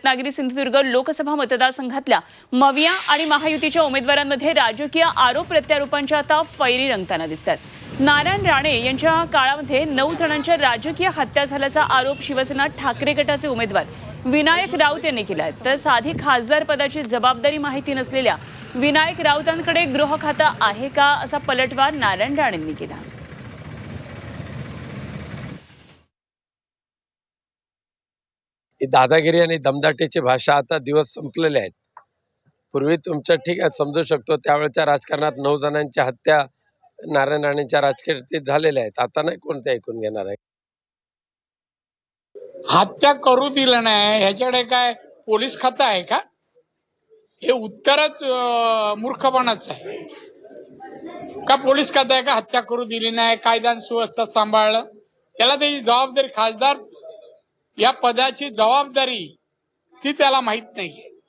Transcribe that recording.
रत्नागिरी सिंधुदुर्ग लोकसभा मतदारसंघातल्या मविया आणि महायुतीच्या उमेदवारांमध्ये राजकीय आरोप प्रत्यारोपांच्या आता फैरी रंगताना दिसतात. नारायण राणे यांच्या काळामध्ये नऊ जणांच्या राजकीय हत्या झाल्याचा आरोप शिवसेना ठाकरे गटाचे उमेदवार विनायक राऊत यांनी केला आहे. तर साधी खासदार पदाची जबाबदारी माहिती नसलेल्या विनायक राऊतांकडे गृह खातं आहे का असा पलटवार नारायण राणेंनी केला. ही दादागिरी आणि दमदाटीची भाषा आता दिवस संपलेले आहेत. पूर्वी तुमच्या ठीक आहे समजू शकतो त्यावेळच्या राजकारणात नऊ जणांच्या हत्या नारायण राणेंच्या राजकीय झालेल्या आहेत. आता नाही कोणते ऐकून घेणार आहे? हत्या करू दिलं नाही. ह्याच्याकडे काय पोलीस खातं आहे का? हे उत्तरच मूर्खपणाच आहे. का पोलीस खातं आहे का? हत्या करू दिली नाही. कायदा सुव्यवस्था सांभाळलं. त्याला त्याची जबाबदारी खासदार या पदाची जबाबदारी ती त्याला माहीत नाहीये.